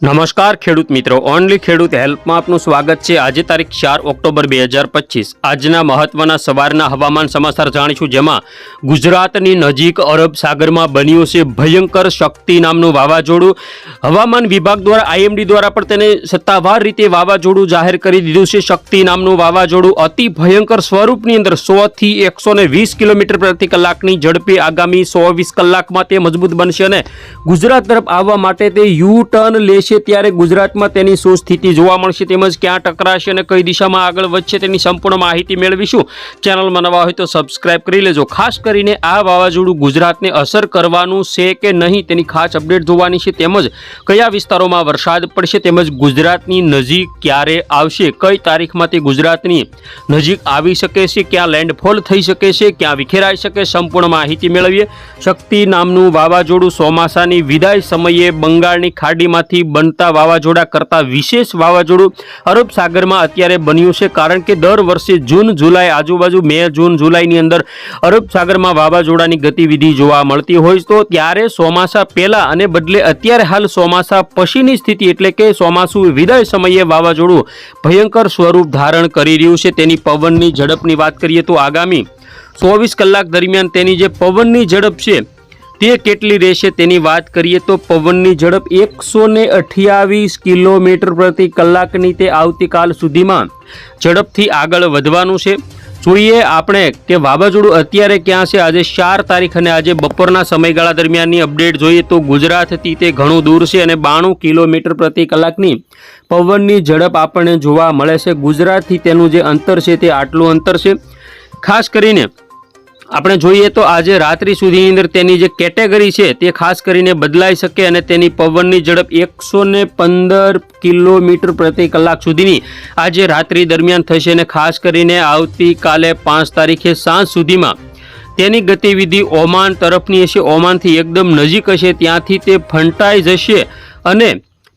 નમસ્કાર ખેડૂત મિત્રો. ઓનલી ખેડૂત હેલ્પમાં આપનું સ્વાગત છે. આજે તારીખ ચાર ઓક્ટોબર બે હજાર પચીસ. આજના મહત્વના સવારના હવામાન સમાચાર જાણીશું, જેમાં ગુજરાતની નજીક અરબ સાગરમાં બન્યું છે ભયંકર શક્તિ નામનું વાવાઝોડું. હવામાન વિભાગ દ્વારા આઈએમડી દ્વારા પણ તેને સત્તાવાર રીતે વાવાઝોડું જાહેર કરી દીધું છે. શક્તિ નામનું વાવાઝોડું અતિ ભયંકર સ્વરૂપની અંદર સોથી એકસો ને વીસ કિલોમીટર પ્રતિ કલાકની ઝડપે આગામી સો વીસ કલાકમાં તે મજબૂત બનશે અને ગુજરાત તરફ આવવા માટે તે યુ ટર્ન લેશે. ત્યારે ગુજરાતમાં તેની શું સ્થિતિ જોવા મળશે તેમજ ક્યાં ટકરાશે અને કઈ દિશામાં આગળ વધશે તેની સંપૂર્ણ માહિતી મેળવીશું. ચેનલમાં નવા હોય તો સબસ્ક્રાઇબ કરી લેજો. ખાસ કરીને આ વાવાઝોડું ગુજરાતને અસર કરવાનું છે કે નહીં તેની ખાસ અપડેટ જોવાની છે તેમજ કયા વિસ્તારોમાં વરસાદ પડશે તેમજ ગુજરાતની નજીક ક્યારે આવશે, કઈ તારીખમાં તે ગુજરાતની નજીક આવી શકે છે, ક્યાં લેન્ડફોલ થઈ શકે છે, ક્યાં વિખેરાઈ શકે સંપૂર્ણ માહિતી મેળવીએ. શક્તિ નામનું વાવાઝોડું ચોમાસાની વિદાય સમયે બંગાળની ખાડીમાંથી બનતા વાવાઝોડા કરતાં વિશેષ વાવાઝોડું અરબ સાગરમાં અત્યારે બન્યું છે. કારણ કે દર વર્ષે જૂન, જુલાઈ આજુબાજુ મે, જૂન, જુલાઈની અંદર અરબ સાગરમાં વાવાઝોડાની ગતિવિધિ જોવા મળતી હોય તો ત્યારે ચોમાસા પહેલાં અને બદલે અત્યારે હાલ ચોમાસા પછીની સ્થિતિ એટલે કે ચોમાસું વિદાય સમયે વાવાઝોડું ભયંકર સ્વરૂપ ધારણ કરી રહ્યું છે. તેની પવનની ઝડપની વાત કરીએ તો આગામી ચોવીસ કલાક દરમિયાન તેની જે પવનની ઝડપ છે તે કેટલી રહેશે તેની વાત કરીએ તો પવનની ઝડપ એકસો ને અઠ્યાવીસ કિલોમીટર પ્રતિ કલાકની તે આવતીકાલ સુધીમાં ઝડપથી આગળ વધવાનું છે. જોઈએ આપણે કે વાવાઝોડું અત્યારે ક્યાં છે? આજે ચાર તારીખ અને આજે બપોરના સમયગાળા દરમિયાનની અપડેટ જોઈએ તો ગુજરાતથી તે ઘણું દૂર છે અને બાણું કિલોમીટર પ્રતિ કલાકની પવનની ઝડપ આપણને જોવા મળે છે. ગુજરાતથી તેનું જે અંતર છે તે આટલું અંતર છે. ખાસ કરીને આપણે જોઈએ તો આજે રાત્રિ સુધીની અંદર તેની જે કેટેગરી છે તે ખાસ કરીને બદલાઈ શકે અને તેની પવનની ઝડપ એકસો પંદર કિલોમીટર પ્રતિ કલાક સુધીની આજે રાત્રિ દરમિયાન થશે અને ખાસ કરીને આવતીકાલે પાંચ તારીખે સાંજ સુધીમાં તેની ગતિવિધિ ઓમાન તરફની હશે. ઓમાનથી એકદમ નજીક હશે. ત્યાંથી તે ફંટાઈ જશે અને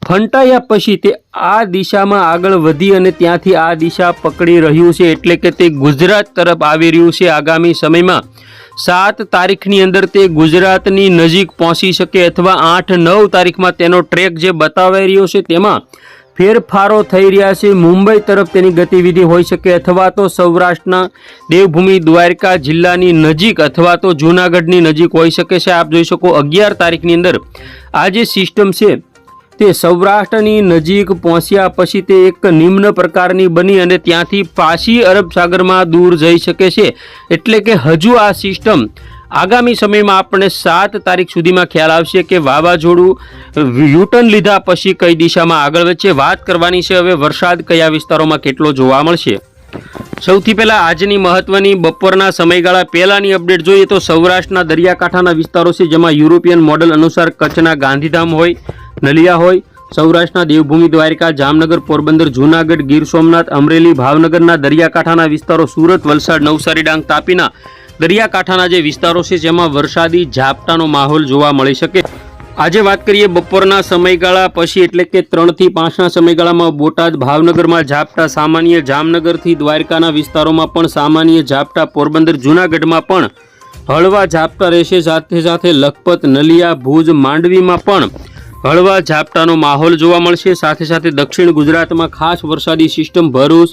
ફંટાયા પછી તે આ દિશામાં આગળ વધી અને ત્યાંથી આ દિશા પકડી રહ્યું છે એટલે કે તે ગુજરાત તરફ આવી રહ્યું છે આગામી સમયમાં. સાત તારીખની અંદર તે ગુજરાતની નજીક પહોંચી શકે અથવા આઠ નવ તારીખમાં તેનો ટ્રેક જે બતાવાઈ રહ્યો છે તેમાં ફેરફારો થઈ રહ્યા છે. મુંબઈ તરફ તેની ગતિવિધિ હોઈ શકે અથવા તો સૌરાષ્ટ્રના દેવભૂમિ, દ્વારકા જિલ્લાની નજીક અથવા તો જૂનાગઢની નજીક હોઈ શકે છે. આપ જોઈ શકો અગિયાર તારીખની અંદર આ જે સિસ્ટમ છે તે સૌરાષ્ટ્રની નજીક પહોંચ્યા પછી તે એક નિમ્ન પ્રકારની બની અને ત્યાંથી પાછી અરબ સાગરમાં દૂર જઈ શકે છે. એટલે કે હજુ આ સિસ્ટમ આગામી સમયમાં આપણને સાત તારીખ સુધીમાં ખ્યાલ આવશે કે વાવાઝોડું યુટર્ન લીધા પછી કઈ દિશામાં આગળ વધશે. વાત કરવાની છે હવે વરસાદ કયા વિસ્તારોમાં કેટલો જોવા મળશે. સૌથી પહેલા આજની મહત્વની બપોરના સમયગાળા પહેલાની અપડેટ જોઈએ તો સૌરાષ્ટ્રના દરિયાકાંઠાના વિસ્તારો છે જેમાં યુરોપિયન મોડલ અનુસાર કચ્છના ગાંધીધામ હોય નલિયા હોય, સૌરાષ્ટ્રના દેવભૂમિ દ્વારકા, જામનગર, પોરબંદર, જૂનાગઢ, ગીર સોમનાથ, અમરેલી, ભાવનગરના દરિયાકાંઠાના વિસ્તારો, સુરત, વલસાડ, નવસારી, ડાંગ, તાપીના દરિયાકાંઠાના જે વિસ્તારો છે, જેમાં વરસાદી ઝાપટાનો માહોલ જોવા મળી શકે. આજે વાત કરીએ બપોરના સમયગાળા પછી, એટલે કે ત્રણથી પાંચના સમયગાળામાં બોટાદ, ભાવનગરમાં ઝાપટા, સામાન્ય જામનગરથી દ્વારકાના વિસ્તારોમાં પણ સામાન્ય ઝાપટા, પોરબંદર, જૂનાગઢમાં પણ હળવા ઝાપટા રહેશે. સાથે સાથે લખપત, નલિયા, ભુજ, માંડવીમાં પણ હળવા ઝાપટાનો માહોલ જોવા મળશે. સાથે સાથે દક્ષિણ ગુજરાતમાં ખાસ વરસાદી સિસ્ટમ ભરૂચ,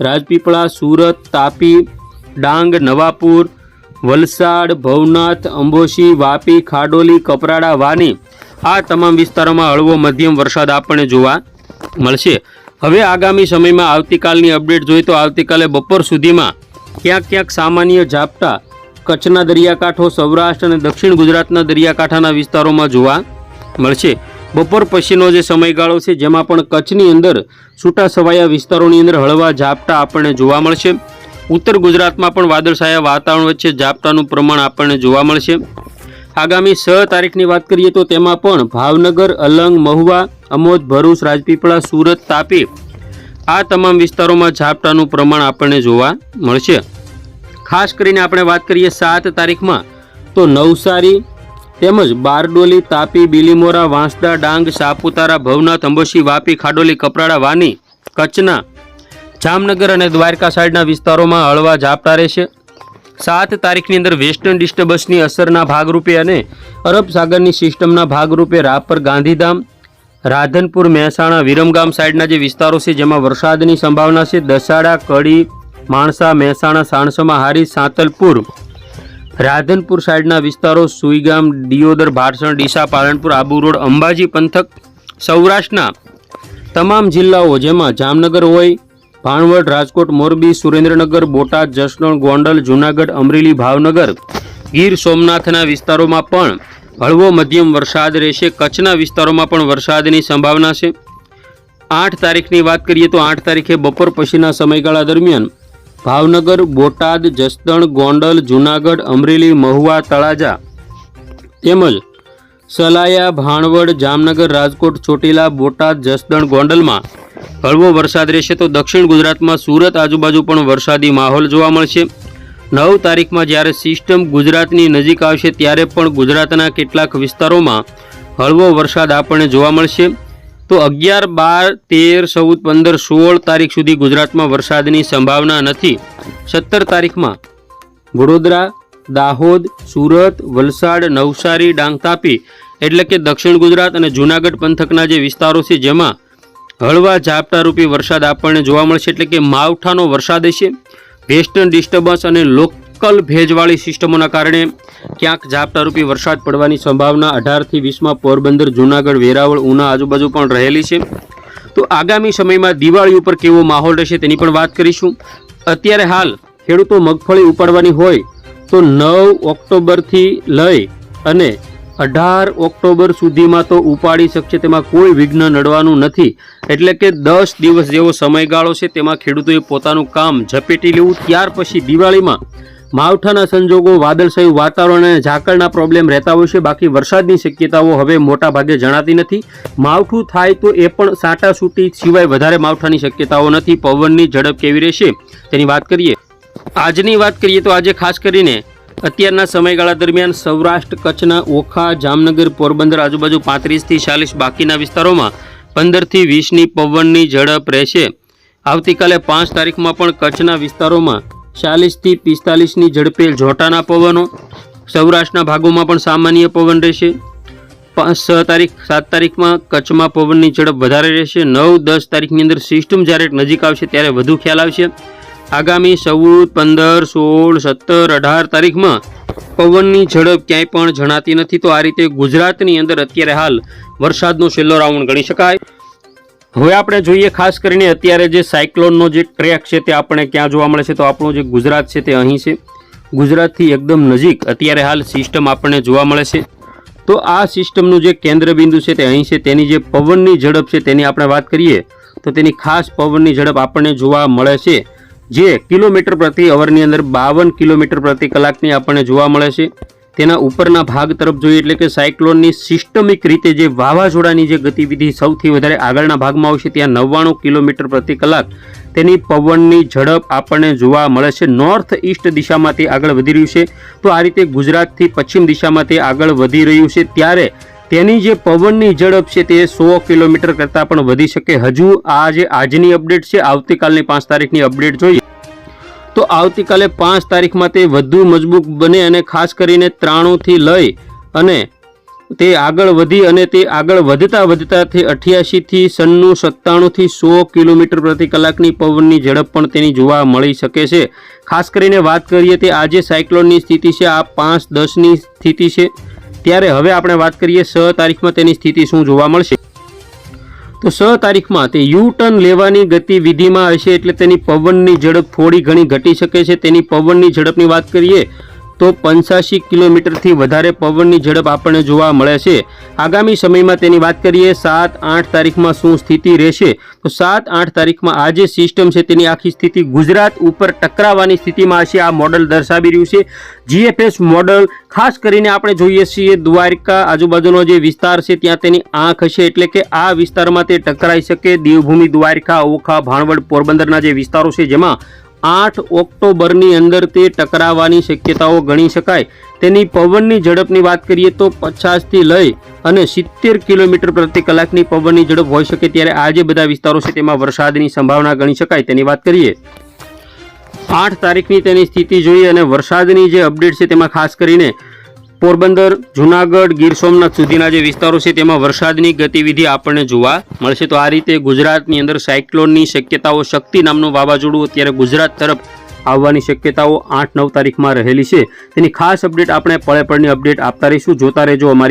રાજપીપળા, સુરત, તાપી, ડાંગ, નવાપુર, વલસાડ, ભવનાથ, અંબોશી, વાપી, ખાડોલી, કપરાડા, વાની આ તમામ વિસ્તારોમાં હળવો મધ્યમ વરસાદ આપણને જોવા મળશે. હવે આગામી સમયમાં આવતીકાલની અપડેટ જોઈએ તો આવતીકાલે બપોર સુધીમાં ક્યાંક ક્યાંક સામાન્ય ઝાપટા કચ્છના દરિયાકાંઠો, સૌરાષ્ટ્ર અને દક્ષિણ ગુજરાતના દરિયાકાંઠાના વિસ્તારોમાં જોવા મળશે. બપોર પછીનો જે સમયગાળો છે, જેમાં પણ કચ્છની અંદર છૂટા છવાયા વિસ્તારોની અંદર હળવા ઝાપટા આપણને જોવા મળશે. ઉત્તર ગુજરાતમાં પણ વાદળછાયા વાતાવરણ વચ્ચે ઝાપટાનું પ્રમાણ આપણને જોવા મળશે. આગામી છ તારીખની વાત કરીએ તો તેમાં પણ ભાવનગર, અલંગ, મહુવા, અમોદ, ભરૂચ, રાજપીપળા, સુરત, તાપી આ તમામ વિસ્તારોમાં ઝાપટાનું પ્રમાણ આપણને જોવા મળશે. ખાસ કરીને આપણે વાત કરીએ સાત તારીખમાં તો નવસારી તેમજ બારડોલી, તાપી, બિલીમોરા, વાંસદા, ડાંગ, સાપુતારા, ભવનાથ, અંબોશી, વાપી, ખાડોલી, કપરાડા, વાની, કચ્છના, જામનગર અને દ્વારકા સાઈડના વિસ્તારોમાં હળવા ઝાપટા રહેશે. સાત તારીખની અંદર વેસ્ટર્ન ડિસ્ટર્બન્સની અસરના ભાગરૂપે અને અરબ સાગરની સિસ્ટમના ભાગરૂપે રાપર ગાંધીધામ, રાધનપુર, મહેસાણા, વિરમગામ સાઈડના જે વિસ્તારો છે, જેમાં વરસાદની સંભાવના છે, દસાડા, કડી, માણસા, મહેસાણા, સાણસમાં હારી, સાંતલપુર રાધનપુર સાઈડના વિસ્તારો સુઈગામ, દિયોદર ભારસણ ડીસા, પાલનપુર, આબુ રોડ, અંબાજી પંથક, સૌરાષ્ટ્રના તમામ જિલ્લાઓ જેમાં જામનગર હોય, ભાણવડ, રાજકોટ, મોરબી, સુરેન્દ્રનગર, બોટાદ, જસદણ, ગોંડલ, જૂનાગઢ, અમરેલી, ભાવનગર, ગીર સોમનાથના વિસ્તારોમાં પણ હળવો મધ્યમ વરસાદ રહેશે. કચ્છના વિસ્તારોમાં પણ વરસાદની સંભાવના છે. આઠ તારીખની વાત કરીએ તો આઠ તારીખે બપોર પછીના સમયગાળા દરમિયાન ભાવનગર, બોટાદ, જસદણ, ગોંડલ, જૂનાગઢ, અમરેલી, મહુવા, તળાજા તેમજ સલાયા, ભાણવડ, જામનગર, રાજકોટ, ચોટીલા, બોટાદ, જસદણ, ગોંડલમાં હળવો વરસાદ રહેશે તો દક્ષિણ ગુજરાતમાં સુરત આજુબાજુ પણ વરસાદી માહોલ જોવા મળશે. નવ તારીખમાં જ્યારે સિસ્ટમ ગુજરાતની નજીક આવશે ત્યારે પણ ગુજરાતના કેટલાક વિસ્તારોમાં હળવો વરસાદ આપણને જોવા મળશે. તો અગિયાર, બાર, તેર, ચૌદ, પંદર, સોળ તારીખ સુધી ગુજરાતમાં વરસાદની સંભાવના નથી. સત્તર તારીખમાં વડોદરા, દાહોદ, સુરત, વલસાડ, નવસારી ડાંગ તાપી એટલે કે દક્ષિણ ગુજરાત અને જૂનાગઢ પંથકના જે વિસ્તારો છે જેમાં હળવા ઝાપટારૂપી વરસાદ આપણને જોવા મળશે એટલે કે માવઠાનો વરસાદ હશે. વેસ્ટર્ન ડિસ્ટર્બન્સ અને લોકલ ભેજવાળી સિસ્ટમોના કારણે ક્યાંક ઝાપટારૂપી વરસાદ પડવાની સંભાવના અઢારથી વીસમાં પોરબંદર, જૂનાગઢ, વેરાવળ, ઉના આજુબાજુ પણ રહેલી છે. તો આગામી સમયમાં દિવાળી ઉપર કેવો માહોલ રહેશે તેની પણ વાત કરીશું. અત્યારે હાલ ખેડૂતો મગફળી ઉપાડવાની હોય તો નવ ઓક્ટોબરથી લઈ અને અઢાર ઓક્ટોબર સુધીમાં તો ઉપાડી શકશે તેમાં કોઈ વિઘ્ન નડવાનું નથી. એટલે કે દસ દિવસ જેવો સમયગાળો છે, તેમાં ખેડૂતોએ પોતાનું કામ ઝપેટી લેવું. ત્યાર પછી દિવાળીમાં માવઠાના સંજોગો, વાદળછાયું વાતાવરણ અને ઝાકળના પ્રોબ્લેમ રહેતા હોય છે. બાકી વરસાદની શક્યતાઓ હવે મોટા ભાગે જણાતી નથી. માવઠું થાય તો એ પણ સાટા સૂટી સિવાય વધારે માવઠાની શક્યતાઓ નથી. પવનની ઝડપ કેવી રહેશે તેની વાત કરીએ. આજની વાત કરીએ તો આજે ખાસ કરીને અત્યારના સમયગાળા દરમિયાન સૌરાષ્ટ્ર, કચ્છના ઓખા, જામનગર, પોરબંદર આજુબાજુ પાંત્રીસથી ચાલીસ બાકીના વિસ્તારોમાં પંદરથી વીસની પવનની ઝડપ રહેશે. આવતીકાલે પાંચ તારીખમાં પણ કચ્છના વિસ્તારોમાં ચાલીસથી પિસ્તાલીસની ઝડપે જોટાના પવનો. સૌરાષ્ટ્રના ભાગોમાં પણ સામાન્ય પવન રહેશે. પાંચ, છ તારીખ, સાત તારીખમાં કચ્છમાં પવનની ઝડપ વધારે રહેશે. નવ, દસ તારીખની અંદર સિસ્ટમ જ્યારે નજીક આવશે ત્યારે વધુ ખ્યાલ આવશે. આગામી ચૌદ, પંદર, સોળ, સત્તર, અઢાર તારીખમાં પવનની ઝડપ ક્યાંય પણ જણાતી નથી. તો આ રીતે ગુજરાતની અંદર અત્યારે હાલ વરસાદનો છેલ્લો રાઉન્ડ ગણી શકાય. હવે આપણે જોઈએ ખાસ કરીને અત્યારે જે સાયક્લોનનો જે ટ્રેક છે તે આપણે ક્યાં જોવા મળે છે તો આપણું જે ગુજરાત છે તે અહીં છે. ગુજરાતથી એકદમ નજીક અત્યારે હાલ સિસ્ટમ આપણને જોવા મળે છે. તો આ સિસ્ટમનું જે કેન્દ્રબિંદુ છે તે અહીં છે, તેની જે પવનની ઝડપ છે તેની આપણે વાત કરીએ તો તેની ખાસ પવનની ઝડપ આપણને જોવા મળે છે. જે કિલોમીટર પ્રતિ અવરની અંદર બાવન કિલોમીટર પ્રતિ કલાકની આપણને જોવા મળે છે. તેના ઉપરના ભાગ તરફ જોઈએ એટલે કે સાયક્લોનની સિસ્ટમિક રીતે જે વાવાઝોડાની જે ગતિવિધિ સૌથી વધારે આગળના ભાગમાં આવશે, ત્યાં નવ્વાણું કિલોમીટર પ્રતિ કલાક તેની પવનની ઝડપ આપણને જોવા મળે છે. નોર્થ ઈસ્ટ દિશામાં તે આગળ વધી રહ્યું છે. તો આ રીતે ગુજરાતથી પશ્ચિમ દિશામાં તે આગળ વધી રહ્યું છે. ત્યારે તેની જે પવનની ઝડપ છે તે સો કિલોમીટર કરતાં પણ વધી શકે. હજુ આ જે આજની અપડેટ છે, આવતીકાલની પાંચ તારીખની અપડેટ જોઈએ. તો આવતીકાલે પાંચ તારીખમાં તે વધુ મજબૂત બને અને ખાસ કરીને ત્રાણુંથી લઈ અને તે આગળ વધી અને તે આગળ વધતા વધતા તે અઠ્યાસીથી સન્નું સત્તાણુંથી સો કિલોમીટર પ્રતિ કલાકની પવનની ઝડપ પણ તેની જોવા મળી શકે છે. ખાસ કરીને વાત કરીએ તે આજે સાયક્લોનની સ્થિતિ છે, આ પાંચ દસની સ્થિતિ છે. ત્યારે હવે આપણે વાત કરીએ છ તારીખમાં તેની સ્થિતિ શું જોવા મળશે. તો છ તારીખમાં તે યુ ટર્ન લેવાની ગતિવિધિમાં હશે એટલે તેની પવનની ઝડપ થોડી ઘણી ઘટી શકે છે. તેની પવનની ઝડપની વાત કરીએ તો પંચ્યાસી કિલોમીટરથી વધારે પવનની ઝડપ આપણને જોવા મળે છે. આગામી સમયમાં તેની વાત કરીએ, સાત આઠ તારીખમાં શું સ્થિતિ રહેશે? તો સાત આઠ તારીખમાં આ જે સિસ્ટમ છે તેની આખી સ્થિતિ ગુજરાત ઉપર ટકરાવવાની સ્થિતિમાં હશે આ મોડલ દર્શાવી રહ્યું છે. જીએફએસ મોડલ ખાસ કરીને આપણે જોઈએ છીએ દ્વારકા આજુબાજુનો જે વિસ્તાર છે ત્યાં તેની આંખ હશે એટલે કે આ વિસ્તારમાં તે ટકરાઈ શકે. દેવભૂમિ દ્વારકા, ઓખા, ભાણવડ, પોરબંદરના જે વિસ્તારો છે જેમાં આઠ ઓક્ટોબરની અંદર તે ટકરાવવાની શક્યતાઓ ગણી શકાય. તેની પવનની ઝડપની વાત કરીએ તો પચાસથી લઈ અને સિત્તેર કિલોમીટર પ્રતિ કલાકની પવનની ઝડપ હોઈ શકે ત્યારે આ જે બધા વિસ્તારો છે તેમાં વરસાદની સંભાવના ગણી શકાય. તેની વાત કરીએ. આઠ તારીખની તેની સ્થિતિ જોઈએ અને વરસાદની જે અપડેટ છે તેમાં ખાસ કરીને પોરબંદર, જુનાગઢ, ગીર સોમનાથ સુધીના જે વિસ્તારો છે, તેમાં વરસાદની ગતિવિધિ આપણને જોવા મળશે. તો આ રીતે ગુજરાતની અંદર સાયક્લોનની શક્યતાઓ શક્તિ નામનું વાવાઝોડું અત્યારે ગુજરાત તરફ આવવાની શક્યતાઓ આઠ નવ તારીખમાં રહેલી છે. તેની ખાસ અપડેટ આપણે પળે પળની અપડેટ આપતા રહીશું. જોતા રહેજો અમારી